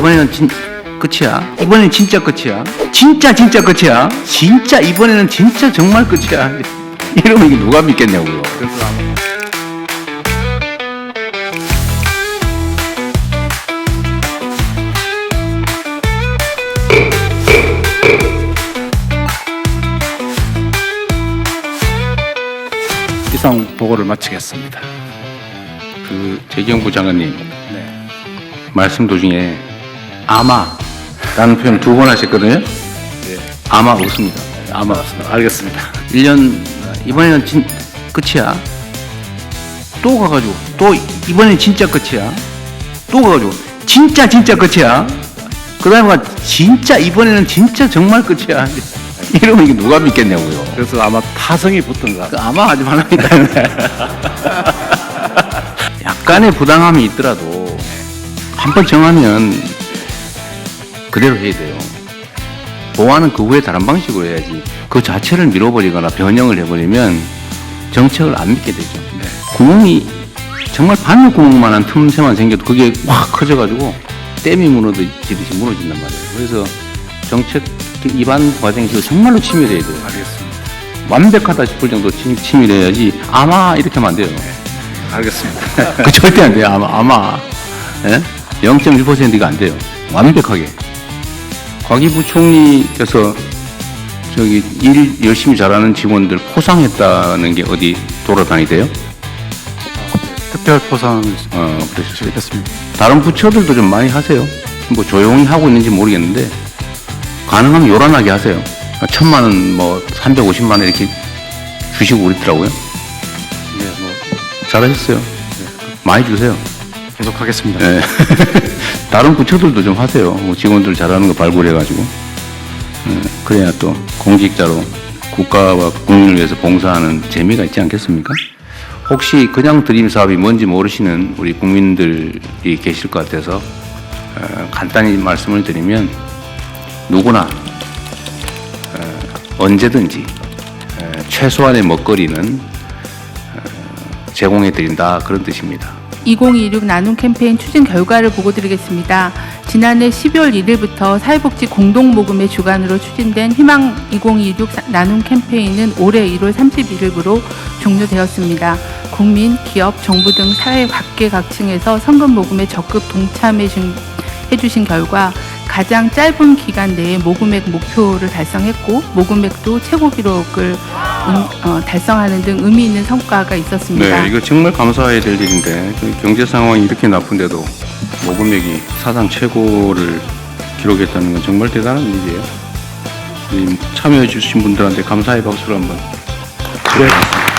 이번에는 진 끝이야. 이번엔 진짜 끝이야. 진짜 진짜 끝이야. 진짜 이번에는 진짜 정말 끝이야. 이러면 이게 누가 믿겠냐고요. 그래서 아마 이상 보고를 마치겠습니다. 그 재경부 장관님 네. 말씀 도중에 아마라는 표현 두 번 하셨거든요. 네. 아마 없습니다. 아마 없습니다. 알겠습니다. 1년 이번에는 진 끝이야. 또 가가지고 또 이번엔 진짜 끝이야. 또 가가지고 진짜 진짜 끝이야. 그다음에 진짜 이번에는 진짜 정말 끝이야. 이러면 이게 누가 믿겠냐고요. 그래서 아마 타성이 붙던가. 그 아마 하지 말랍니다. 약간의 부당함이 있더라도 한 번 정하면 그대로 해야 돼요. 보완은 그 후에 다른 방식으로 해야지. 그 자체를 밀어버리거나 변형을 해버리면 정책을 안 믿게 되죠. 구멍이 정말 바늘 구멍만한 틈새만 생겨도 그게 확 커져가지고 댐이 무너지듯이 무너진단 말이에요. 그래서 정책 입안 과정에서 정말로 치밀해야 돼요. 알겠습니다. 완벽하다 싶을 정도 치, 치밀해야지 아마 이렇게 하면 안 돼요. 알겠습니다. 그 절대 안 돼요. 아마 아마 예? 0.1%가 안 돼요. 완벽하게. 곽이 부총리께서 저기 일 열심히 잘하는 직원들 포상했다는 게 어디 돌아다니대요? 특별 포상 어, 그러셨어요. 드리겠습니다. 다른 부처들도 좀 많이 하세요. 뭐 조용히 하고 있는지 모르겠는데 가능하면 요란하게 하세요. 천만 원, 뭐 350만 원 이렇게 주시고 그랬더라고요. 네, 뭐 잘하셨어요. 많이 주세요. 계속 하겠습니다. 예. 다른 부처들도 좀 하세요. 뭐 직원들 잘하는 거 발굴해가지고. 예, 그래야 또 공직자로 국가와 국민을 위해서 봉사하는 재미가 있지 않겠습니까? 혹시 그냥 드림 사업이 뭔지 모르시는 우리 국민들이 계실 것 같아서 어, 간단히 말씀을 드리면 누구나 어, 언제든지 어, 최소한의 먹거리는 어, 제공해 드린다 그런 뜻입니다. 2026 나눔 캠페인 추진 결과를 보고 드리겠습니다. 지난해 12월 1일부터 사회복지 공동모금의 주관으로 추진된 희망 2026 나눔 캠페인은 올해 1월 31일부로 종료되었습니다. 국민, 기업, 정부 등 사회 각계각층에서 성금 모금에 적극 동참해 준- 해주신 결과 가장 짧은 기간 내에 모금액 목표를 달성했고 모금액도 최고 기록을 음, 어, 달성하는 등 의미 있는 성과가 있었습니다. 네, 이거 정말 감사해야 될 일인데 그 경제 상황이 이렇게 나쁜데도 모금액이 사상 최고를 기록했다는 건 정말 대단한 일이에요. 이 참여해 주신 분들한테 감사의 박수를 한번 드려야겠습니다.